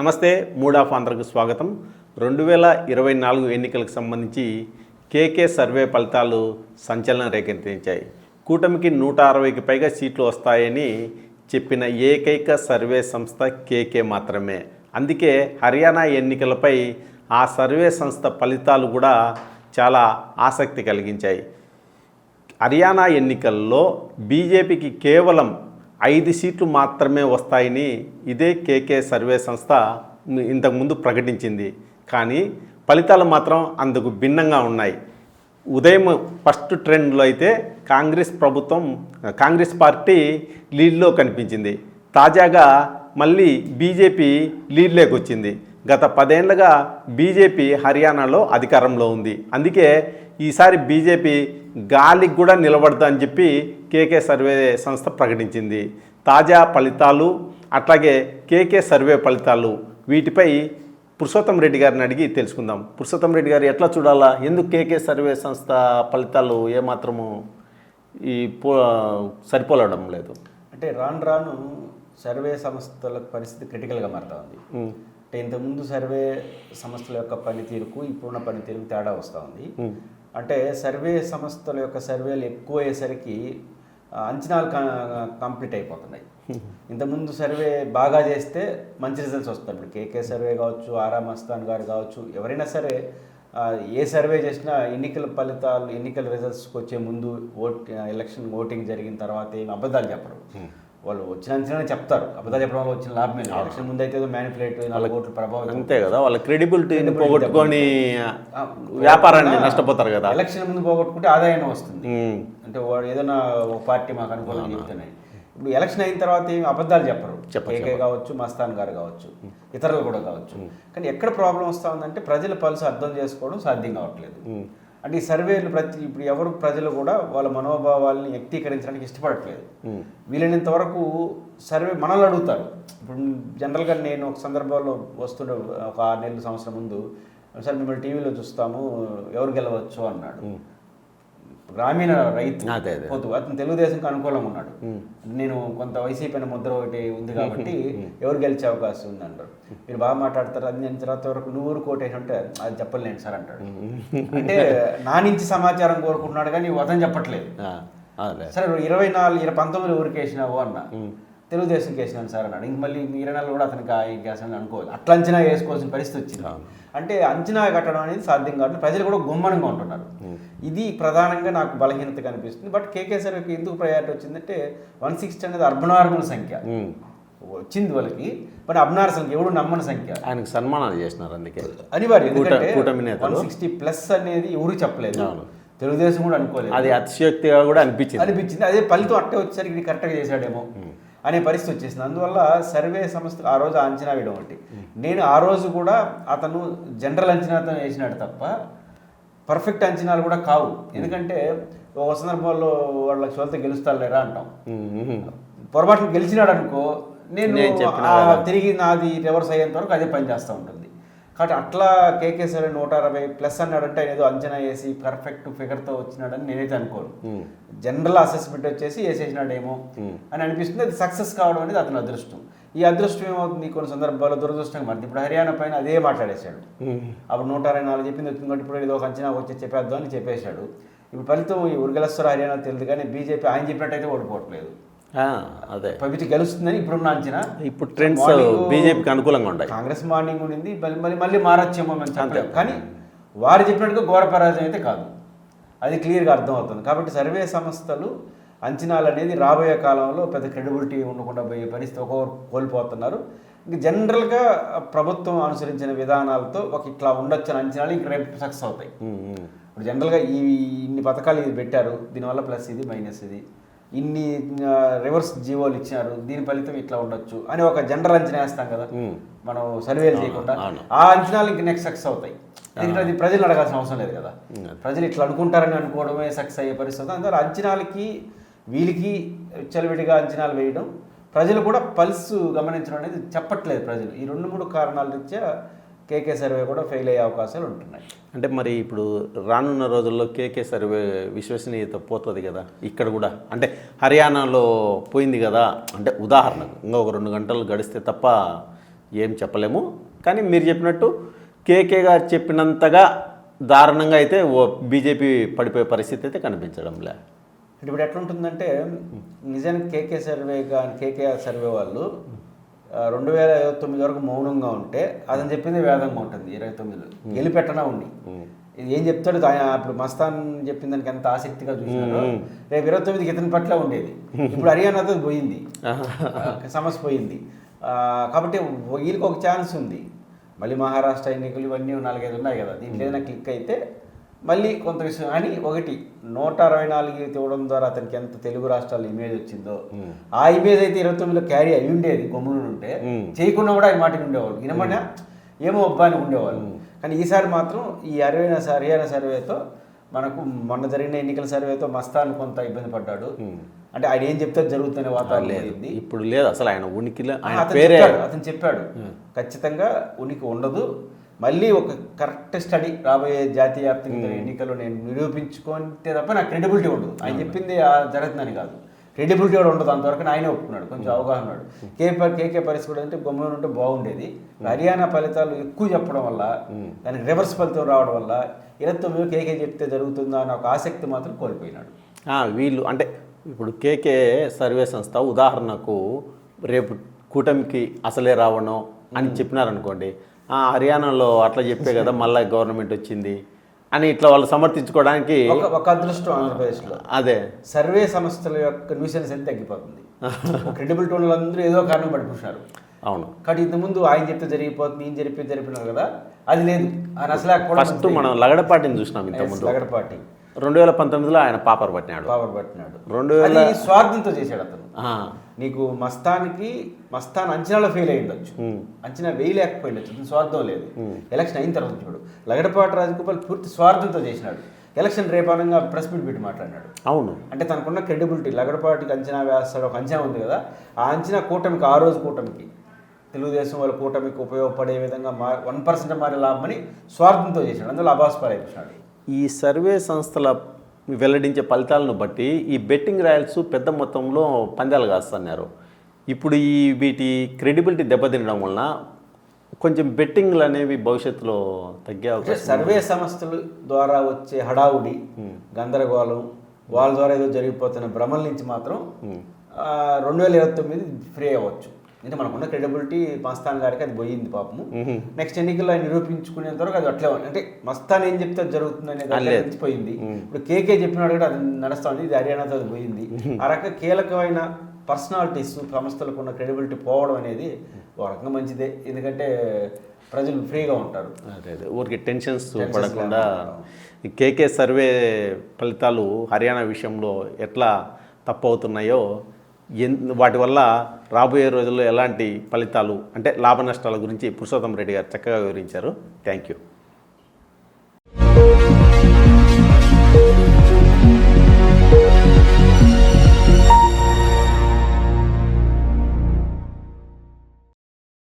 నమస్తే mood of ఆంధ్రకు స్వాగతం. రెండు వేల ఇరవై నాలుగు ఎన్నికలకు సంబంధించి కేకే సర్వే ఫలితాలు సంచలనం రేకెత్తించాయి. కూటమికి నూట అరవైకి పైగా సీట్లు వస్తాయని చెప్పిన ఏకైక సర్వే సంస్థ కేకే మాత్రమే. అందుకే హర్యానా ఎన్నికలపై ఆ సర్వే సంస్థ ఫలితాలు కూడా చాలా ఆసక్తి కలిగించాయి. హర్యానా ఎన్నికల్లో బీజేపీకి కేవలం ఐదు సీట్లు మాత్రమే వస్తాయని ఇదే కేకే సర్వే సంస్థ ఇంతకుముందు ప్రకటించింది. కానీ ఫలితాలు మాత్రం అందుకు భిన్నంగా ఉన్నాయి. ఉదయం ఫస్ట్ ట్రెండ్లో అయితే కాంగ్రెస్ ప్రభుత్వం కాంగ్రెస్ పార్టీ లీడ్లో కనిపించింది. తాజాగా మళ్ళీ బీజేపీ లీడ్లోకి వచ్చింది. గత పదేళ్ళుగా బీజేపీ హర్యానాలో అధికారంలో ఉంది. అందుకే ఈసారి బీజేపీ గాలికి కూడా నిలబడదు అని చెప్పి కేకే సర్వే సంస్థ ప్రకటించింది. తాజా ఫలితాలు అట్లాగే కేకే సర్వే ఫలితాలు వీటిపై పురుషోత్తం రెడ్డి గారిని అడిగి తెలుసుకుందాం. పురుషోత్తం రెడ్డి గారు ఎట్లా చూడాలా? ఎందుకు కేకే సర్వే సంస్థ ఫలితాలు ఏమాత్రము ఈ పో సరిపోలడం లేదు? అంటే రాను రాను సర్వే సంస్థల పరిస్థితి క్రిటికల్గా మారుతా ఉంది. అంటే ఇంతకుముందు సర్వే సంస్థల యొక్క పనితీరుకు ఇప్పుడున్న పనితీరుకు తేడా వస్తూ ఉంది. అంటే సర్వే సంస్థల యొక్క సర్వేలు ఎక్కువ అయ్యేసరికి అంచనాలు కంప్లీట్ అయిపోతున్నాయి. ఇంతకుముందు సర్వే బాగా చేస్తే మంచి రిజల్ట్స్ వస్తాయి. ఇప్పుడు కేకే సర్వే కావచ్చు ఆరా మస్తాన్ గారు కావచ్చు ఎవరైనా సరే ఏ సర్వే చేసినా ఎన్నికల ఫలితాలు ఎన్నికల రిజల్ట్స్కి వచ్చే ముందు ఓట్ ఎలక్షన్ ఓటింగ్ జరిగిన తర్వాత ఏమి అబద్ధాలు చెప్పరు. వాళ్ళు వచ్చిన అంచనా చెప్తారు. అబద్ధాలు చెప్పడం వల్ల వచ్చిన లాభమే ఎలక్షన్ ముందు అయితే మ్యానిపులేట్ నాలుగు ఓట్ల ప్రభావం అంతే కదా. వాళ్ళ క్రెడిబిలిటీని పోగొట్టుకొని వ్యాపారాన్ని నష్టపోతారు కదా. ఎలక్షన్ ముందు పోగొట్టుకుంటే ఆదాయం వస్తుంది. అంటే వాడు ఏదైనా ఒక పార్టీ మాకు అనుకూలంగా చెప్తున్నాయి ఇప్పుడు ఎలక్షన్ అయిన తర్వాత ఏమి అబద్ధాలు చెప్పరు. చెప్పరు, కేకే కావచ్చు మస్తాన్ గారు కావచ్చు ఇతరులు కూడా కావచ్చు. కానీ ఎక్కడ ప్రాబ్లం వస్తా ఉందంటే ప్రజల పలుసు అర్థం చేసుకోవడం సాధ్యం కావట్లేదు. అంటే ఈ సర్వేలు ప్రతి ఇప్పుడు ఎవరు ప్రజలు కూడా వాళ్ళ మనోభావాల్ని వ్యక్తీకరించడానికి ఇష్టపడట్లేదు. వీలైనంత వరకు సర్వే మనల్ని అడుగుతారు. ఇప్పుడు జనరల్గా నేను ఒక సందర్భంలో వస్తుండే ఒక ఆరు నెలల సంవత్సరం ముందు సార్ మిమ్మల్ని టీవీలో చూస్తాము ఎవరు గెలవచ్చు? అన్నాడు. గ్రామీణ రైతు. పోతు అతను తెలుగుదేశంకి అనుకూలంగా ఉన్నాడు. నేను కొంత వైసీపీ ముద్ర ఒకటి ఉంది కాబట్టి ఎవరు గెలిచే అవకాశం ఉంది అంటారు. మీరు బాగా మాట్లాడతారు అది నేను తర్వాత వరకు నూరు కోటేసి అంటే అది చెప్పలేను సార్ అంటాడు. అంటే నా నుంచి సమాచారం కోరుకుంటున్నాడు కానీ అతను చెప్పట్లేదు. సరే ఇరవై నాలుగు ఇరవై పంతొమ్మిది ఊరికి వేసినావు అన్న. తెలుగుదేశం వేసినాను సార్ అన్నాడు. ఇంక మళ్ళీ ఇరవై నాలుగు కూడా అతనికి వేసాను అనుకోవాలి. అట్లా అంచనా వేసుకోవాల్సిన పరిస్థితి వచ్చింది. అంటే అంచనా కట్టడం అనేది సాధ్యం కాబట్టి ప్రజలు కూడా గుమ్మనంగా ఉంటున్నారు. ఇది ప్రధానంగా నాకు బలహీనత కనిపిస్తుంది బట్ కేకే సర్వేకి ఎందుకు ప్రయారిటీ వచ్చిందంటే వన్ సిక్స్టీ అనేది అర్బనార్మల్ సంఖ్య. ఉమ్. వచ్చింది వాళ్ళకి బట్ అబ్నార్ సంఖ్య ఎవడు నమ్మని సంఖ్య? ఆయనకు సన్మానాలు చేసినారు అందుకే. అనివార్యం. వన్ సిక్స్టీ ప్లస్ అనేది ఎవరు చెప్పలేదు. తెలుగుదేశం కూడా అనుకోలేదు. అది అతిశయోక్తిగా కూడా అనిపించింది. అనిపించింది. అదే ఫలితం అట్టే వచ్చేసరికి కరెక్ట్గా చేశాడేమో. అనే పరిస్థితి వచ్చేసింది. అందువల్ల సర్వే సంస్థ ఆ రోజు అంచనా వేయడం ఒకటి. నేను ఆ రోజు కూడా అతను జనరల్ అంచనాతో వేసినాడు తప్ప పర్ఫెక్ట్ అంచనాలు కూడా కావు. ఎందుకంటే ఒక సందర్భంలో వాళ్ళ చోత గెలుస్తాలేరా అంటాం. ఉమ్, ఉమ్. పొరపాటున గెలిచినాడు అనుకో నేను. తిరిగి నాది రివర్స్ అయ్యేంత వరకు అదే పని చేస్తూ ఉంటుంది. కాబట్టి అట్లా కేకే సరే నూట అరవై ప్లస్ అన్నాడంటే ఆయన ఏదో అంచనా వేసి పర్ఫెక్ట్ ఫిగర్తో వచ్చినాడని నేనైతే అనుకోను. జనరల్ అసెస్మెంట్ వచ్చేసి వేసేసినాడేమో అని అనిపిస్తుంది. అది సక్సెస్ కావడం అనేది అతని అదృష్టం. ఈ అదృష్టం ఏమవుతుంది? కొన్ని సందర్భాల్లో దురదృష్టంగా మారింది ఇప్పుడు హర్యానా పైన అదే మాట్లాడేశాడు. అప్పుడు నూట అరవై నాలుగు చెప్పింది వచ్చింది కాబట్టి ఇప్పుడు ఏదో ఒక అంచనా వచ్చి చెప్పేద్దాం అని చెప్పేశాడు. ఇప్పుడు ఫలితం ఈ ఉరగలశ్వర హర్యానా తెలియదు కానీ బీజేపీ ఆయన చెప్పినట్టయితే ఓడిపోవట్లేదు. అదే. పవిత్ర గెలుస్తుందని ఇప్పుడున్న అంచనా? ఇప్పుడు ట్రెండ్స్ బీజేపీకి అనుకూలంగా ఉన్నాయి. కాంగ్రెస్ మార్నింగ్ ఉండింది మళ్ళీ మళ్ళీ మారచ్చేమో చెప్పలేము. కానీ వారు చెప్పినట్టుగా ఘోర పరాజయం అయితే కాదు. అది క్లియర్గా అర్థమవుతుంది. కాబట్టి సర్వే సంస్థలు అంచనాలు అనేది రాబోయే కాలంలో పెద్ద క్రెడిబిలిటీ ఉండకుండా పోయే పరిస్థితి ఒక్కొక్కరు కోల్పోతున్నారు. ఇంక జనరల్గా ప్రభుత్వం అనుసరించిన విధానాలతో ఒక ఇట్లా ఉండొచ్చు అని అంచనాలు ఇంక రేపు సక్సెస్ అవుతాయి. ఇప్పుడు జనరల్గా ఈ ఇన్ని పథకాలు ఇది పెట్టారు. దీనివల్ల ప్లస్ ఇది మైనస్ ఇది. ఇన్ని రివర్స్ జీవోలు ఇచ్చారు దీని ఫలితం ఇట్లా ఉండొచ్చు అని ఒక జనరల్ అంచనా వేస్తాం కదా. మనం సర్వేలు చేయకుండా. ఆ అంచనాలు ఇంక నెక్స్ట్ సక్సెస్ అవుతాయి. ఎందుకంటే అది ప్రజలు అడగాల్సిన అవసరం లేదు కదా. ప్రజలు ఇట్లా అనుకుంటారని అనుకోవడమే సక్సెస్ అయ్యే పరిస్థితి అందువల్ల అంచనాలకి వీళ్ళకి చలివిడిగా అంచనాలు వేయడం ప్రజలు కూడా పల్స్ గమనించడం అనేది చెప్పట్లేదు ప్రజలు. ఈ రెండు మూడు కారణాల రీత్యా కేకే సర్వే కూడా ఫెయిల్ అయ్యే అవకాశాలు ఉంటున్నాయి. అంటే మరి ఇప్పుడు రానున్న రోజుల్లో కేకే సర్వే విశ్వసనీయత పోతుంది కదా ఇక్కడ కూడా. అంటే హర్యానాలో పోయింది కదా అంటే ఉదాహరణకు ఇంకా ఒక రెండు గంటలు గడిస్తే తప్ప ఏం చెప్పలేము. కానీ మీరు చెప్పినట్టు కేకే గారు చెప్పినంతగా దారుణంగా అయితే ఓ బీజేపీ పడిపోయే పరిస్థితి అయితే కనిపించడంలే. అంటే ఇప్పుడు ఎట్లుంటుందంటే నిజానికి కేకే సర్వే కానీ కేకేఆర్ సర్వే వాళ్ళు రెండు వేల ఇరవై తొమ్మిది వరకు మౌనంగా ఉంటే అతను చెప్పింది వేదంగా ఉంటుంది ఇరవై తొమ్మిదిలో. గెలిపెట్టనా ఉండి. ఇది ఏం చెప్తాడు? ఆయన ఇప్పుడు మస్తాన్ చెప్పిన దానికి ఎంత ఆసక్తిగా చూసినారు. రేపు ఇరవై తొమ్మిదికి ఇతని పట్ల ఉండేది. ఇప్పుడు హర్యానాతో పోయింది. సమస్య పోయింది. కాబట్టి వీళ్ళకి ఒక ఛాన్స్ ఉంది. మళ్ళీ మహారాష్ట్ర ఎన్నికలు ఇవన్నీ నాలుగైదు ఉన్నాయి కదా. దీంట్లో ఏదైనా క్లిక్ అయితే మళ్ళీ కొంత విషయం అని ఒకటి నూట అరవై నాలుగు తేవడం ద్వారా అతనికి ఎంత తెలుగు రాష్ట్రాల ఇమేజ్ వచ్చిందో ఆ ఇమేజ్ అయితే ఇరవై తొమ్మిదిలో క్యారీ అయి ఉండేది గమ్మున ఉంటే. చేయకుండా కూడా ఆయన మాటకి ఉండేవాళ్ళు వినమన్నా ఏమో అబ్బా అని ఉండేవాళ్ళు కానీ ఈసారి మాత్రం ఈ అరవై హర్యానా సర్వేతో మనకు మొన్న జరిగిన ఎన్నికల సర్వేతో మస్తాన్ కొంత ఇబ్బంది పడ్డాడు. అంటే ఆయన ఏం చెప్తే జరుగుతున్న వాతావరణం ఇప్పుడు లేదు. అసలు ఆయన ఉనికిలో ఆయన అతను చెప్పాడు ఖచ్చితంగా ఉనికి ఉండదు. మళ్ళీ ఒక కరెక్ట్ స్టడీ రాబోయే జాతీయ వ్యాప్తంగా ఎన్నికల్లో నేను నిరూపించుకుంటే తప్ప నాకు క్రెడిబిలిటీ ఉండదు. ఆయన చెప్పింది ఆ జరుగుతుందని కాదు. క్రెడిబిలిటీ కూడా ఉండదు అంతవరకు ఆయనే ఒప్పుకున్నాడు. కొంచెం అవగాహన ఉన్నాడు. కేపీ కేకే పరిస్థితి కూడా అంటే గమ్మున ఉంటే బాగుండేది. హర్యానా ఫలితాలు ఎక్కువ చెప్పడం వల్ల దానికి రివర్స్ ఫలితం రావడం వల్ల తొమ్మిది కేకే చెప్తే జరుగుతుందా అన్న ఒక ఆసక్తి మాత్రం కోల్పోయినాడు. వీళ్ళు అంటే ఇప్పుడు కేకే సర్వే సంస్థ ఉదాహరణకు రేపు కూటమికి అసలే రావడం అని చెప్పినారనుకోండి హర్యానాలో అట్లా చెప్పే కదా మళ్ళీ గవర్నమెంట్ వచ్చింది అని ఇట్లా వాళ్ళు సమర్థించుకోవడానికి ఒక అదృష్టం ఆంధ్రప్రదేశ్లో. అదే. సర్వే సంస్థల యొక్క న్యూసెన్స్ ఎంత తగ్గిపోతుంది? క్రెడిబిలిటీ వాళ్ళందరూ ఏదో కారణం పడిపోతున్నారు. అవును. కాబట్టి ఇంతకుముందు ఆయన చెప్తే జరిగిపోతుంది ఈయన జరిపి జరిపినారు కదా అది లేదు. ఆయన అసలు ఫస్ట్ మనం లగడపాటిని చూసినాం ఇంతకుముందు లగడపాటి. రెండు వేల పంతొమ్మిదిలో ఆయన పాపర్ పట్టినాడు. పవర్ పట్టినాడు. రెండు వేల స్వార్థంతో చేశాడు అతను. నీకు మస్తానికి మస్తాన్ అంచనాలో ఫెయిల్ అయి ఉండొచ్చు. అంచనా వేయలేకపోయిండొచ్చు అతని స్వార్థం లేదు. ఎలక్షన్ అయిన తర్వాత చూడు. లగడపాటి రాజగోపాల్ పూర్తి స్వార్థంతో చేసినాడు. ఎలక్షన్ రేపానంగా ప్రెస్ మీట్ పెట్టి మాట్లాడినాడు. అవును. అంటే తనకున్న క్రెడిబిలిటీ లగడపాటికి అంచనా వేస్తాడు. ఒక అంచనా ఉంది కదా. ఆ అంచనా కూటమికి ఆ రోజు కూటమికి. తెలుగుదేశం వాళ్ళ కూటమికి ఉపయోగపడే విధంగా మా వన్ పర్సెంట్ మారే లాభమని స్వార్థంతో చేశాడు. అందులో అబాస్పాలైపోయినాడు ఈ సర్వే సంస్థల వెల్లడించే ఫలితాలను బట్టి ఈ బెట్టింగ్ రాయల్స్ పెద్ద మొత్తంలో పందాలు కాస్తున్నారు. ఇప్పుడు ఈ వీటి క్రెడిబిలిటీ దెబ్బతినడం వలన కొంచెం బెట్టింగ్లు అనేవి భవిష్యత్తులో తగ్గే అవకాశం సర్వే సంస్థల ద్వారా వచ్చే హడావుడి గందరగోళం వాళ్ళ ద్వారా ఏదో జరిగిపోతున్న భ్రమల నుంచి మాత్రం రెండు వేల ఇరవై తొమ్మిది ఫ్రీ అవ్వచ్చు. అంటే మనకున్న క్రెడిబిలిటీ మస్తాన్ గారికి అది పోయింది పాపము. నెక్స్ట్ ఎన్నికల్లో ఆయన నిరూపించుకునేంత వరకు అది అట్లే అంటే మస్తాన్ ఏం చెప్తే జరుగుతుంది అనేది పోయింది ఇప్పుడు కేకే చెప్పినాడు కూడా అది నడుస్తుంది ఇది హర్యానాతో అది పోయింది. ఆ రకంగా కీలకమైన పర్సనాలిటీస్ సంస్థలకు ఉన్న క్రెడిబిలిటీ పోవడం అనేది ఒక రకంగా మంచిదే. ఎందుకంటే ప్రజలు ఫ్రీగా ఉంటారు. అదే అదే. ఊరికి టెన్షన్స్ పడకుండా కేకే సర్వే ఫలితాలు హర్యానా విషయంలో ఎట్లా తప్పవుతున్నాయో ఎన్ వాటి వల్ల రాబోయే రోజుల్లో ఎలాంటి ఫలితాలు అంటే లాభ నష్టాల గురించి పురుషోత్తం రెడ్డి గారు చక్కగా వివరించారు. Thank you.